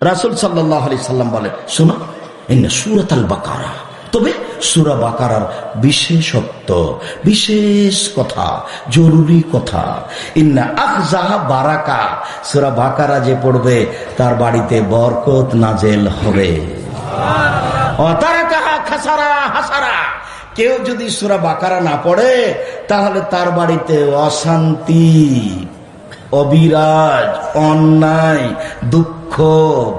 রাসুল সাল্লাহ আলি সাল্লাম বলেন শোনো সুরাত আল বাকারা। তবে সুরা বাকারার বিশেষত্ব বিশেষ কথা জরুরি কথা ইন্না বারাকা। সুরা বাকারা যে পড়বে তার বাড়িতে বরকত নাজেল হবে। খাসারা হাসারা। কেউ যদি সুরা বাকারা না পড়ে তাহলে তার বাড়িতে অশান্তি অবিরাজ অন্যায় দুঃখ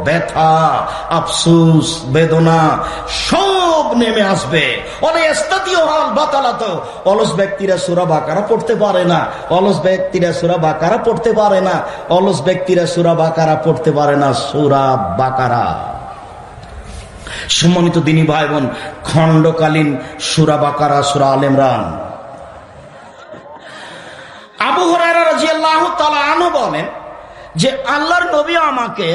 ব্যথা, আফসুস, বেদনা সব নেমে আসবে। অলস ব্যক্তিরা সুরা বাকারা পড়তে পারে না। অলস ব্যক্তিরা সুরা বাকারা পড়তে পারে না। অলস ব্যক্তিরা সুরা বাকারা পড়তে পারে না। সুরা বাকারা। সম্মানিত দিনী ভাই বোন খণ্ডকালীন সুরা বাকারা, সুরা আল ইমরান। আবু হরাইরা রাদিয়াল্লাহু তাআলা আনহু বলেন যে আল্লাহর নবী আমাকে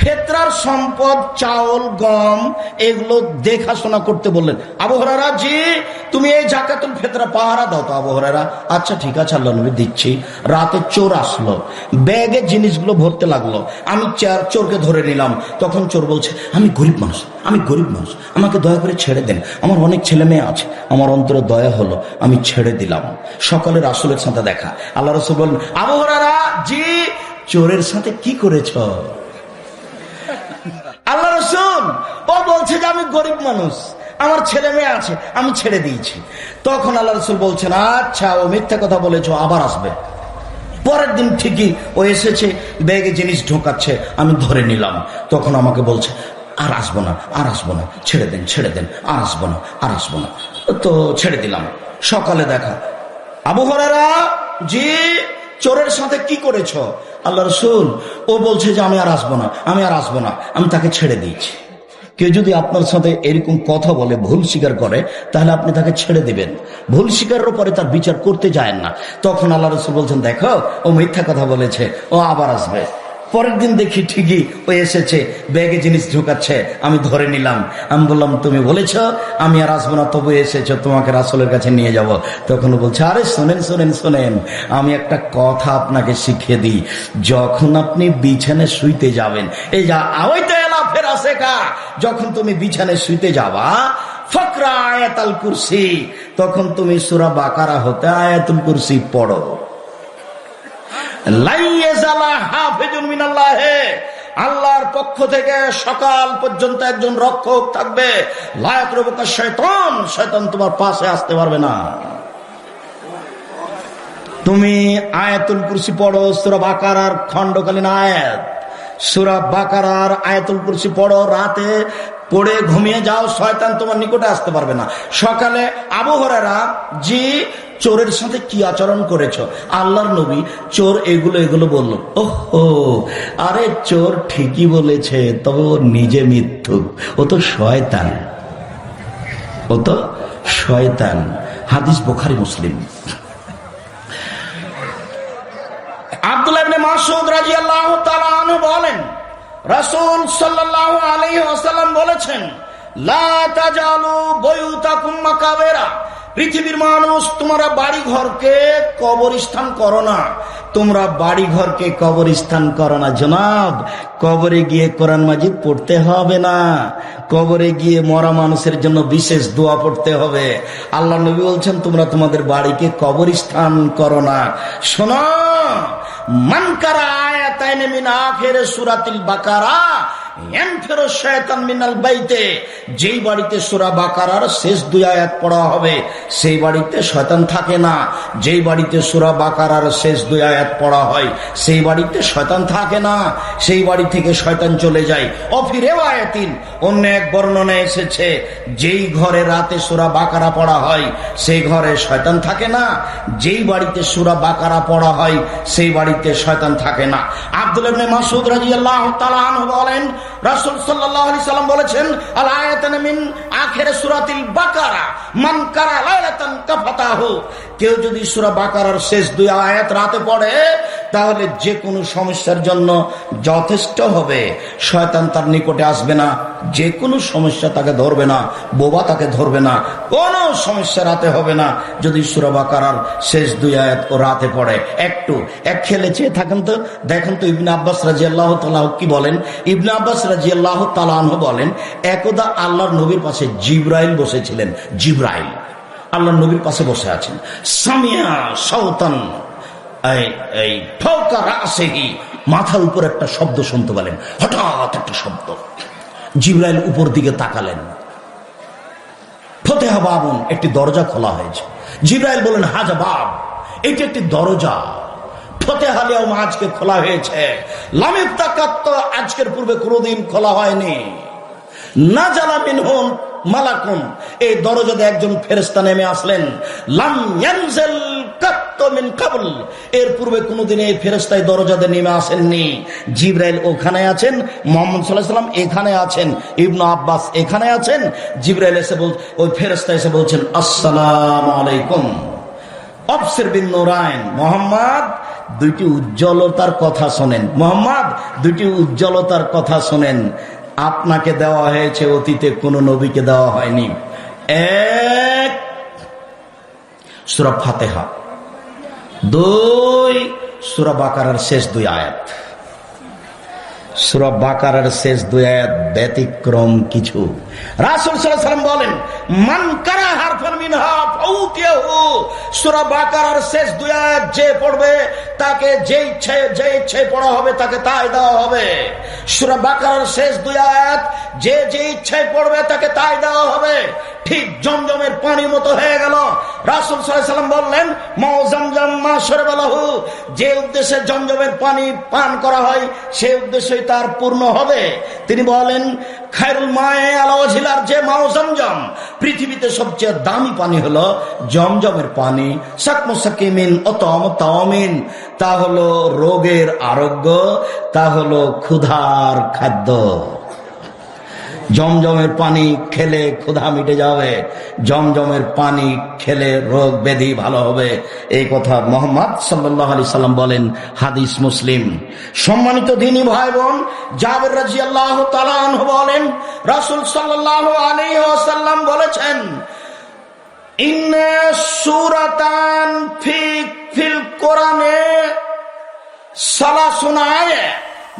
ফেতরার সম্পদ, চাউল, গম, এগুলো দেখাশোনা করতে বললেন। আবু হরারা জি, তুমি এই জাকাতুল ফেতরা পাহারা দাও তো আবু হরারা আচ্ছা ঠিক আছে আল্লাহ নবী দিচ্ছি। রাতে চোর আসলো। ব্যাগে জিনিসগুলো ভরতে লাগল। আমি চার চোরকে ধরে নিলাম। তখন চোর বলছে, আমি গরিব মানুষ, আমি গরিব মানুষ। আমাকে দয়া করে ছেড়ে দেন। আমার অনেক ছেলে মেয়ে আছে। আমার অন্তরে দয়া হলো, আমি ছেড়ে দিলাম। সকালে রাসুলের সাথে দেখা। আল্লাহ রসুল বললেন, আবু হরারা জি, চোরের সাথে কি করেছ আল্লাহ রসুল ও বলছে যে আমি গরিব মানুষ, আমার ছেলে মেয়ে আছে, আমি ছেড়ে দিয়েছি। তখন আল্লাহ রসুল বলছেন আচ্ছা ও মিথ্যা কথা বলেছ, আবার আসবে। পরের দিন ঠিকই ও এসেছে, ব্যাগে জিনিস ঢোকাচ্ছে, আমি ধরে নিলাম। তখন আমাকে বলছে, আর আসব না, আর আসব না, ছেড়ে দেন ছেড়ে দেন, আর আসব না, আর আসব না। তো ছেড়ে দিলাম। সকালে দেখা, আবু হরারা জি, চোরের সাথে কি করেছ? আল্লাহ রসুল, ও বলছে যে আমি আর আসব না, আমি আর আসব না, আমি তাকে ছেড়ে দিয়েছি। কেউ যদি আপনার সাথে এরকম কথা বলে, ভুল স্বীকার করে, তাহলে আপনি তাকে ছেড়ে দেবেন। ভুল স্বীকারের পরে তার বিচার করতে যায় না। তখন আল্লাহ রসুল বলছেন, দেখো, ও মিথ্যা কথা বলেছে, ও আবার আসবে। পরের দিন দেখি ঠিকই ও এসেছে, ব্যাগে জিনিস ঢুকাচ্ছে, আমি ধরে নিলাম। আমি বললাম, তুমি বলেছ, আমি আর আসব না তবু এসেছ, তোমাকে রাসলের কাছে নিয়ে যাব। তখন বলছে, আরে শোনেন শোনেন শোনেন, আমি একটা কথা আপনাকে শিখিয়ে দিই। যখন আপনি বিছানে শুইতে যাবেন, এই যা আওয়াই তো এলা ফেরা শেখা যখন তুমি বিছানে শুইতে যাবা, ফকরা আয়াতাল কুরসি, তখন তুমি সুরা বাকারা হতে আয়াতুল কুরসি পড়ো। আল্লাহর পক্ষ থেকে সকাল পর্যন্ত একজন রক্ষক থাকবে। লায়ক রবকা শয়তন শয়তন তোমার পাশে আসতে পারবে না। তুমি আয়াতুল কুরসি পড়ো, সুরা বাকারার খণ্ডকালীন আয়াত। সুরা বাকারার আয়াতুল কুরসি পড়ো, রাতে পড়ে ঘুমিয়ে যাও, শয়তান তোমার নিকটে আসতে পারবে না। সকালে আবহাওয়ারা জি চোরের সাথে কি আচরণ করেছ? আল্লাহর নবী চোর এগুলো এগুলো বলল, ওহো, আরে চোর ঠিকই বলেছে, তবে ও নিজে মিথ্যুক, ও তো শয়তান। ও তো শয়তান। হাদিস বোখারি, মুসলিম। আব্দুল্লাহ বলেছেন পৃথিবীর মানুষ, তোমরা বাড়ি ঘরকে কবরস্থান করো না। তোমরা বাড়ি ঘরকে কবরস্থান করো না, জনাব। কবরে গিয়ে কোরআন মাজিদ পড়তে হবে না। কবরে গিয়ে মরা মানুষের জন্য বিশেষ দোয়া পড়তে হবে। আল্লাহ নবী বলছেন, তোমরা তোমাদের বাড়িকে কবরস্থান করো না। শোনো মানকারা আয়াতাইনে মিন আখিরে সূরাতিল বাকারা যেই বাড়িতে সূরা বাকারার শেষ দুই আয়াত পড়া হবে, সেই বাড়িতে শয়তান থাকে না। যেই বাড়িতে সূরা বাকারার শেষ দুই আয়াত পড়া হয়, সেই বাড়িতে শয়তান থাকে না। সেই বাড়ি থেকে শয়তান চলে যায়। অফিরে আয়াতিন অন্য এক বর্ণনা এসেছে, যেই ঘরে রাতে সূরা বাকারা পড়া হয়, সেই ঘরে শয়তান থাকে না। যেই বাড়িতে সূরা বাকারা পড়া হয়, সেই বাড়িতে শয়তান থাকে না। আব্দুল মাসুদ তাআলা আনহু বলেন রাসূল সাল্লাল্লাহু আলাইহি সাল্লাম বলেছেন, আল আয়াতান মিন আখিরে সূরাতিল বাকারা, মান কারা লাইলাতান কাফাতাহু। কেউ যদি সূরা বাকারার শেষ দুই আয়াত রাতে পড়ে, তাহলে যে কোনো সমস্যার জন্য যথেষ্ট হবে। শয়তান তার নিকটে আসবে না, যে কোনো সমস্যা তাকে ধরবে না, বোবা তাকে ধরবে না, কোনো সমস্যা রাতে হবে না যদি সুরাবাকার শেষ দুই আয়াত ও রাতে পড়ে। একটু, এক খেলে চেয়ে থাকেন তো, দেখেন তো ইবনে আব্বাস রাজি আল্লাহ তালাহ কি বলেন? ইবনে আব্বাস রাজি আল্লাহ তালাহ বলেন, একদা আল্লাহর নবীর পাশে জিব্রাইল বসেছিলেন, জিব্রাইল। আল্লাহ নবীর পাশে বসে আছেন। সামিয়া সাউতান মাথার উপর একটা শব্দ শুনতে পেলেন। হঠাৎ একটা শব্দ। জিব্রাইল উপর দিকে তাকালেন। ফতেহা বাবুন, একটি দরজা খোলা হয়েছে। জিব্রাইল বলেন হাজা বাব, এটি একটি দরজা। ফতেহালিয়াও আজকে খোলা হয়েছে। লামির আজকের পূর্বে কোনোদিন খোলা হয়নি। না জালা মিনহুম মালাকুন। এই দরজাতে একজন ফেরেস্তা নেমে আসলেন। এর পূর্বে এই ফেরেস্তায় দরজাতে নেমে আসেননি। জিব্রাইল ওখানে আছেন, মোহাম্মদ এখানে আছেন আব্বাস এখানে আছেন। জিব্রাইল এসে বল ওই ফেরেস্তা এসে বলছেন, আসসালাম আলাইকুম। অফসের বিন নোরায়ন মোহাম্মদ, দুইটি উজ্জ্বলতার কথা শোনেন। মোহাম্মদ, দুইটি উজ্জ্বলতার কথা শোনেন। আপনাকে দেওয়া হয়েছে, অতীতে কোন নবীকে দেওয়া হয়নি। এক, সুরা ফাতেহা। দুই, সুরা বাকারার শেষ দুই আয়াত। সুরা বাকারার শেষ দুই আয়াত ব্যতিক্রম কিছু। রাসুল সাল্লাম বলেন, মান কারা হারফান মিনহা ফাউতিয়াহু। সূরা বাকারার শেষ দুই আয়াত যে পড়বে, তাকে যে ইচ্ছে যে ইচ্ছে পড়া হবে, তাকে তাই দেওয়া হবে। সূরা বাকারার শেষ দুই আয়াত যে যে ইচ্ছায় পড়বে, তাকে তাই দেওয়া হবে। ঠিক জমজমের পানির মতো হয়ে গেল। রাসুল সাল্লাম বললেন মা যে উদ্দেশ্যে জমজমের পানি পান করা হয় সেই উদ্দেশ্যই তার পূর্ণ হবে। তিনি বলেন, খায়রুল মায়ে আলাওয়াজিলার যে মাও জমজম। পৃথিবীতে সবচেয়ে দামি পানি হলো জমজমের পানি। সাকমসাকিমিন অতম তাওমিন। তা হলো রোগের আরোগ্য, তা হলো ক্ষুধার খাদ্য। জমজমের পানি খেলে ক্ষুধা মিটে যাবে। জমজমের পানি খেলে রোগ ব্যাধি ভালো হবে। এই কথা মোহাম্মদ সাল্লাহ আলি সাল্লাম বলেন হাদিস মুসলিম। সম্মানিত দিনী ভাই বোন জাবের রাজি আল্লাহ বলেন, রাসুল সাল্লাহ আলী ওসাল্লাম বলেছেন সুরাতান ফিল কোরআনে সালাসুনায়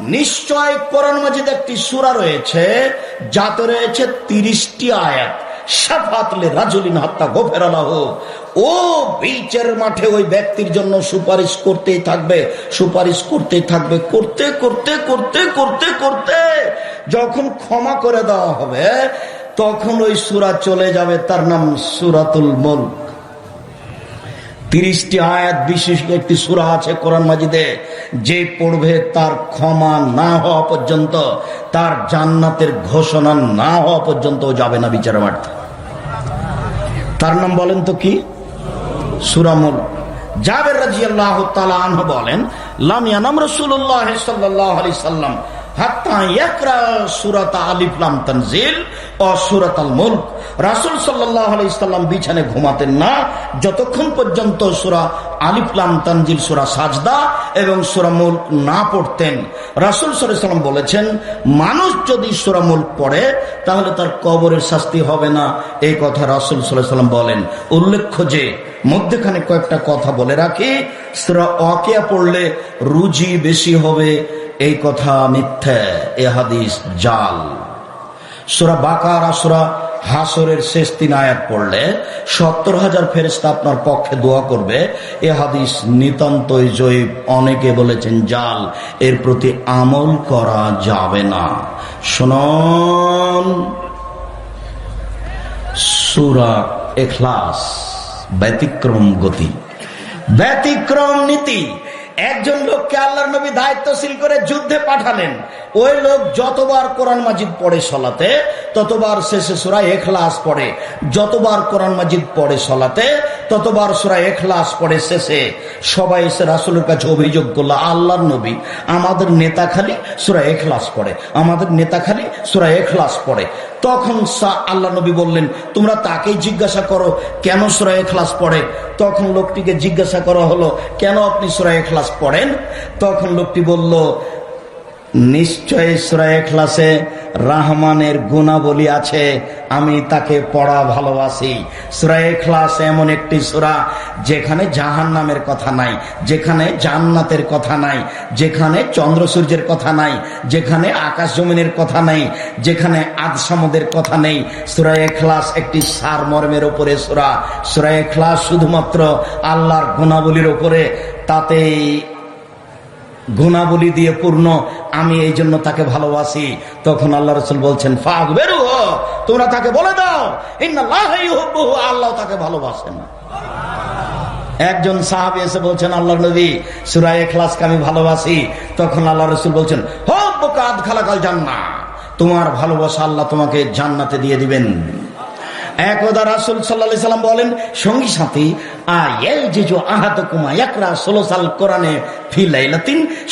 নিশ্চয় কোরআন মাজিদ একটি সুরা রয়েছে যাতে রয়েছে তিরিশটি আয়াত। সাফাতলে রাজুলিন হত্যা গোফের আলাহ। ও বিচের মাঠে ওই ব্যক্তির জন্য সুপারিশ করতেই থাকবে, সুপারিশ করতেই থাকবে, করতে করতে করতে করতে করতে। যখন ক্ষমা করে দেওয়া হবে, তখন ওই সুরা চলে যাবে, তার নাম সুরাতুল মুল্ক। তিরিশটি আয়াত বিশেষ একটি সুরা আছে কোরআন মাজিদে, যে পড়বে তার ক্ষমা না হওয়া পর্যন্ত, তার জান্নাতের ঘোষণা না হওয়া পর্যন্ত যাবে না বিচার মাঠ তার নাম বলেন তো কি? সুরামুল জাবের রাজি আল্লাহ তালাহ বলেন লামিয়ানাম রসুল্লাহ সাল্লাহ আলি সাল্লাম বিছানে ঘুমাতেন না। যতক্ষণ পর্যন্ত আলিফলাম তানজিল সাজদা এবং না পড়তেন বলেছেন, মানুষ যদি সুরামুল পড়ে, তাহলে তার কবরের শাস্তি হবে না। এই কথা রাসুল সাল্লাম বলেন। উল্লেখ্য যে, মধ্যেখানে কয়েকটা কথা বলে রাখি। সুরা অকেয়া পড়লে রুজি বেশি হবে এই কথা মিথ্যে, এ হাদিস জাল। সুরা বাকার, সুরা হাসরের শেষ তিন আয়াত পড়লে সত্তর হাজার ফেরেস্তা আপনার পক্ষে দোয়া করবে, এ হাদিস নিতান্তই জৈব অনেকে বলেছেন, জাল, এর প্রতি আমল করা যাবে না। শুনুন। সুরা এখলাস, ব্যতিক্রম গতি। ব্যতিক্রম নীতি একজন লোককে আল্লাহর নবী দায়িত্বশীল করে যুদ্ধে পাঠালেন। ওই লোক যতবার কোরআন মাজিদ পড়ে সলাতে, ততবার শেষে সুরা এখলাস পড়ে। যতবার কোরআন মাজিদ পড়ে সলাতে, ততবার সুরা এখলাস পড়ে শেষে। সবাই এসে রাসুলের কাছে অভিযোগ করল, আল্লাহর নবী আমাদের নেতা খালি সুরা এখলাস পড়ে, আমাদের নেতা খালি সুরা এখলাস পড়ে। তখন আল্লাহ নবী বললেন, তোমরা তাকেই জিজ্ঞাসা করো, কেন সুরা এখলাস পড়ে? তখন লোকটিকে জিজ্ঞাসা করা হলো, কেন আপনি সুরা এখলাস পড়েন? তখন লোকটি বলল নিশ্চয় সুরায় ক্লাসে রাহমানের গুণাবলী আছে, আমি তাকে পড়া ভালোবাসি। সুরায় ক্লাস এমন একটি সুরা যেখানে জাহান নামের কথা নাই, যেখানে জান্নাতের কথা নাই, যেখানে চন্দ্র সূর্যের কথা নাই, যেখানে আকাশ জমিনের কথা নেই, যেখানে আদ সমুদ্রের কথা নেই। সুরায় ক্লাস একটি সার মর্মের উপরে সুরা। সুরায় ক্লাস শুধুমাত্র আল্লাহর গুণাবলীর উপরে, তাতেই গুণাবলী দিয়ে পূর্ণ, আমি এই জন্য তাকে ভালোবাসি। তখন আল্লাহ রসুল বলছেন ফাগ বেরু তোমরা তাকে বলে দাও আল্লাহ তাকে ভালোবাসেন একজন সাহাবি এসে বলছেন আল্লাহ নবী সুরায় এখলাসকে আমি ভালোবাসি। তখন আল্লাহ রসুল বলছেন হব কাদ খালাকাল জান্না তোমার ভালোবাসা আল্লাহ তোমাকে জান্নাতে দিয়ে দিবেন। একদা রাসুল সাল্লা সাল্লাম বলেন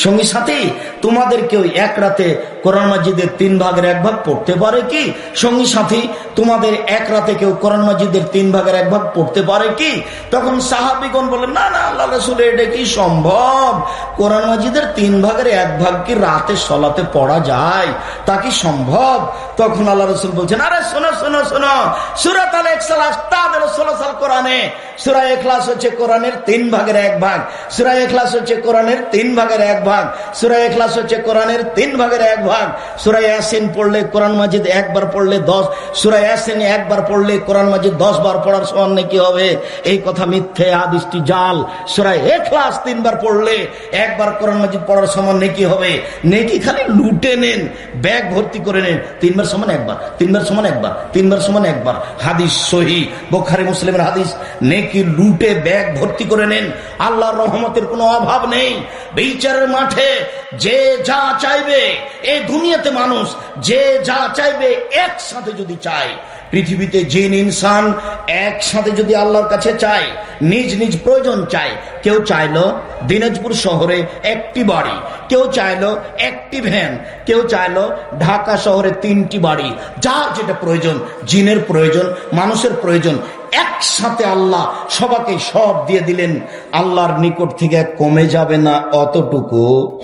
সঙ্গী সাথী তোমাদের কেউ এক রাতে কোরআন মাজিদের তিন ভাগের এক ভাগ পড়তে পারে কি? সঙ্গী সাথী, তোমাদের এক রাতে কেউ কোরআন মাজিদের তিন ভাগের এক ভাগ পড়তে পারে কি? তখন সাহাবিগণ না না, আল্লাহ রসুল এটা কি সম্ভব? কোরআন মাজিদের তিন ভাগের এক ভাগ কি রাতে সলাতে পড়া যায়? তা কি সম্ভব? তখন আল্লাহ রসুল বলছেন, আরে শোনো শোনো শোনো, সুরাত আল একসালাস তাদের ষোলো সাল কোরআনে, সুরা এখলাস হচ্ছে কোরআনের তিন ভাগের এক ভাগ, সুরা এখলাস হচ্ছে কোরআনের তিন ভাগের এক ভাগ, সুরা এখলাস হচ্ছে কোরআনের তিন ভাগের এক ভাগ। সুরা ইয়াসিন পড়লে কোরআন মাজিদ একবার পড়লে দশ, সুরা ইয়াসিন একবার পড়লে কোরআন মাজিদ দশ বার পড়ার সমান নাকি হবে? এই কথা মিথ্যে, আদিষ্টি জাল। সুরা এখলাস তিনবার পড়লে একবার কোরআন মাজিদ পড়ার সমান নেকি হবে? নেকি খালি লুটে নেন, ব্যাগ ভর্তি করে নেন। তিনবার সমান একবার, তিনবার সমান একবার, তিনবার সমান একবার। হাদিস সহি, বোখারি মুসলিমের হাদিস, নেকি লুটে ব্যাগ ভর্তি করে নেন। আল্লাহর রহমতের কোনো অভাব নেই। বিচারের মাঠে যে যা চাইবে এই দুনিয়াতে মানুষ যে যা চাইবে একসাথে যদি চায়, পৃথিবীতে জিন, ইনসান একসাথে যদি আল্লাহর কাছে চায়, নিজ নিজ প্রয়োজন চায়, কেউ চাইলো দিনাজপুর শহরে একটি বাড়ি, কেউ চাইলো একটি ভ্যান, কেউ চাইলো ঢাকা শহরে তিনটি বাড়ি, যার যেটা প্রয়োজন, জিনের প্রয়োজন, মানুষের প্রয়োজন একসাথে আল্লাহ সবাকে সব দিয়ে দিলেন। আল্লাহর নিকট থেকে কমে যাবে না অতটুকু।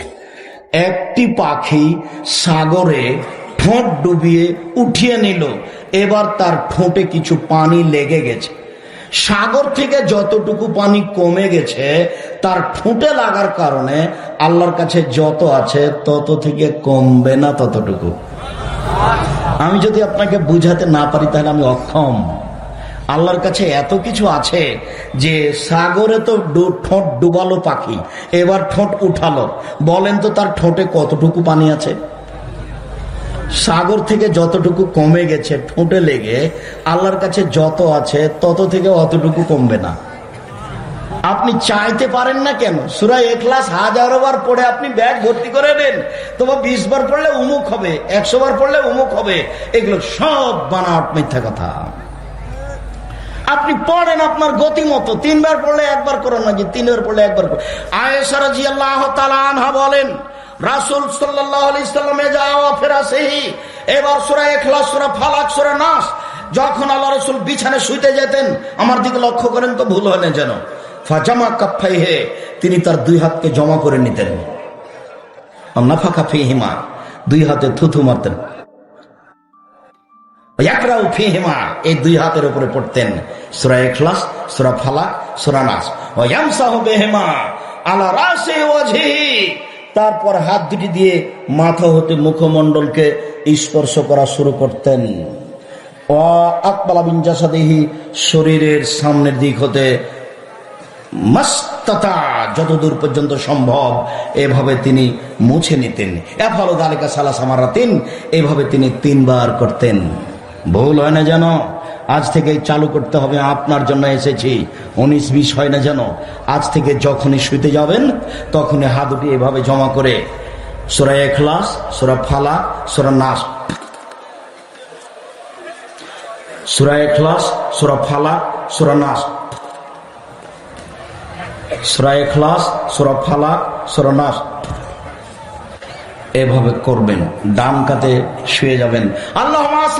একটি পাখি সাগরে ঠোঁট ডুবিয়ে উঠিয়ে নিল। এবার তার ঠোঁটে কিছু পানি লেগে গেছে। সাগর থেকে যতটুকু পানি কমে গেছে, তার ঠোঁটে লাগার কারণে আল্লাহর কাছে যত আছে তত থেকে কমবে না ততটুকু। আমি যদি আপনাকে বুঝাতে না পারি, তাহলে আমি অক্ষম। আল্লাহর কাছে এত কিছু আছে যে সাগরে তো ঠোঁট ডুবালো পাখি। এবার ঠোঁট উঠালো। বলেন তো তার ঠোঁটে কতটুকু পানি আছে? সাগর থেকে যতটুকু কমে গেছে, ঠোঁটে লেগে আল্লাহর কাছে যত আছে, তত থেকে অতটুকু কমবে না। আপনি চাইতে পারেন না কেন? সুরা এক্লাস হাজারো বার পড়ে আপনি ব্যাগ ভর্তি করে নেন। তবে বিশ বার পড়লে উমুক হবে, একশো বার পড়লে উমুক হবে। এগুলো সব বানাওয়াট মিথ্যা কথা। আপনি পড়েন আপনার গতি মতো। তিনবার পড়লে একবার করেন না যে তিনবার পড়লে একবার করেন। আয়েশা জি আল্লাহ আনহা বলেন, রাসুল ফেরা এবার ফালাক নাস, যখন আল্লাহ রসুল বিছানে শুইতে যেতেন, আমার দিকে লক্ষ্য করেন তো ভুল হয় না যেন। ফাজামা কাপ্ফাই হে, তিনি তার দুই হাতকে জমা করে নিতেন। নাফা কাফি হিমা দুই হাতে থুথু মারতেন। একরাও ফিহিমা, এই দুই হাতের উপরে পড়তেন। সুরা এখলাস সুরা ফালাক, সুরা নাস। ও ইয়ামসাহ বেহেমা আলা রাসে ওয়াজহি। তারপর হাত দুটি দিয়ে মাথা হতে মুখমণ্ডলকে স্পর্শ করা শুরু করতেন। আকবালা বিনজাসাদেহি শরীরের সামনের দিক হতে মাস্তাতা, যতদূর পর্যন্ত সম্ভব এভাবে তিনি মুছে নিতেন। এফালো দালিকা সালা সামারাতিন এভাবে তিনি তিনবার করতেন। ভুল হয় না যেন? আজ থেকে চালু করতে হবে, আপনার জন্য এসেছি। উনিশ বিশ হয় না যেন? আজ থেকে যখনই শুইতে যাবেন, তখনই হাত দুটি এভাবে জমা করে। সোরা এখলাস, সোরা ফালা সোরা নাস। সুরা এখলাস, সুরা ফালা সুরা নাস। সুরা এখলাস, সুরা ফালা সুরা নাস। এভাবে করবেন, ডান কাতে শুয়ে যাবেন। আল্লাহ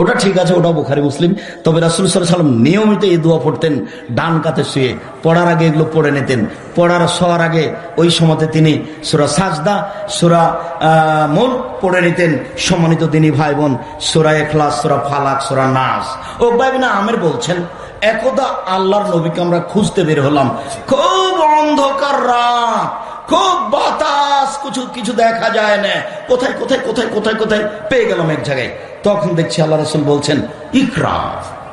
ওটা ঠিক আছে ওটা বোখারি মুসলিম। তবে রাসুল সাল্লাম নিয়মিত এই দোয়া পড়তেন, ডান কাতে শুয়ে। পড়ার আগে এগুলো পড়ে নিতেন। পড়ার শোয়ার আগে ওই সময়তে তিনি সুরা সাজদা, সুরা মন পড়ে নিতেন। সম্মানিত তিনি ভাই বোন সুরা এখলাস সুরা ফালাক, সুরা নাস। ও বাইবিনা আমের বলছেন, একদা আল্লাহর নবীকে আমরা খুঁজতে বের হলাম। খুব অন্ধকার রাত, খুব বাতাস। কিছু কিছু দেখা যায় না। কোথায় কোথায় কোথায় কোথায় কোথায়? পেয়ে গেলাম এক জায়গায়। তখন দেখছি আল্লাহ রসুল বলছেন, ইকরা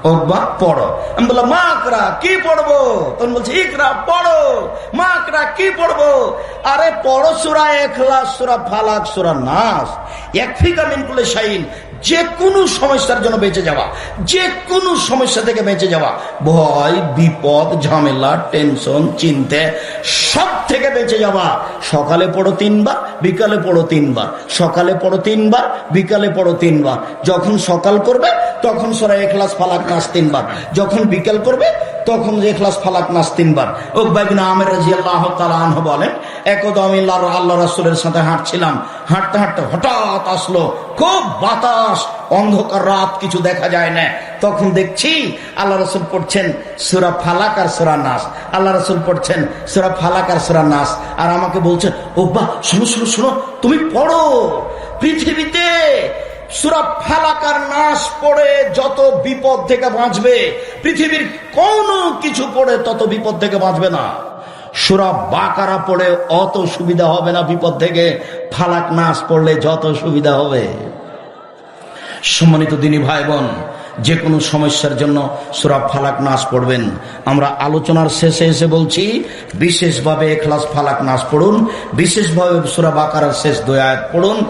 অব্বা পড়ো। আমি বললাম, মাকরা, কি পড়ব? তখন বলছে, ইকরা, পড়ো। মাকরা, কি পড়ব? আরে পড়ো সুরা এখলা সুরা ফালাক, সুরা নাস। এক ফিকা মিনকুলে শাইন যে কোনো সমস্যার জন্য বেঁচে যাওয়া যে কোনো সমস্যা থেকে বেঁচে যাওয়া, ভয়, বিপদ, ঝামেলা, টেনশন, চিন্তে, সব থেকে বেঁচে যাওয়া। সকালে পড়ো তিনবার, বিকালে পড়ো তিনবার। সকালে পড়ো তিনবার, বিকালে পড়ো তিনবার। যখন সকাল করবে তখন সোরা এখলাস ফালাক নাচ তিনবার। যখন বিকেল করবে, তখন যে এখলাস ফালাক নাচ তিনবার। ওকবাইবিন আমের রাজি আল্লাহ তালাহ বলেন, একদম আমি আল্লাহ রাসুলের সাথে হাঁটছিলাম। হাঁটতে হাঁটতে হঠাৎ আসলো, খুব বাতাস, অন্ধকার রাত, কিছু দেখা যায় না। তখন দেখছি আল্লাহ রসুল পড়ছেন সুরা ফালাক আর সুরা নাস। আল্লাহ রসুল পড়ছেন সুরা ফালাক আর সুরা নাস। আর আমাকে বলছেন ও বা শুনো শুনো শুনো, তুমি পড়ো। পৃথিবীতে সুরা ফালাকার নাশ পড়ে যত বিপদ থেকে বাঁচবে, পৃথিবীর কোন কিছু পড়ে তত বিপদ থেকে বাঁচবে না। সুরা বাকারা পড়ে অত সুবিধা হবে না বিপদ থেকে, ফালাক নাশ পড়লে যত সুবিধা হবে। সম্মানিত দিনী ভাই বোন যে কোনো সমস্যার জন্য সুরা ফালাক নাচ পড়বেন। আমরা আলোচনার শেষে এসে বলছি, বিশেষভাবে এখলাস ফালাক নাচ পড়ুন, বিশেষভাবে সুরা বাকারার শেষ দয়াত পড়ুন।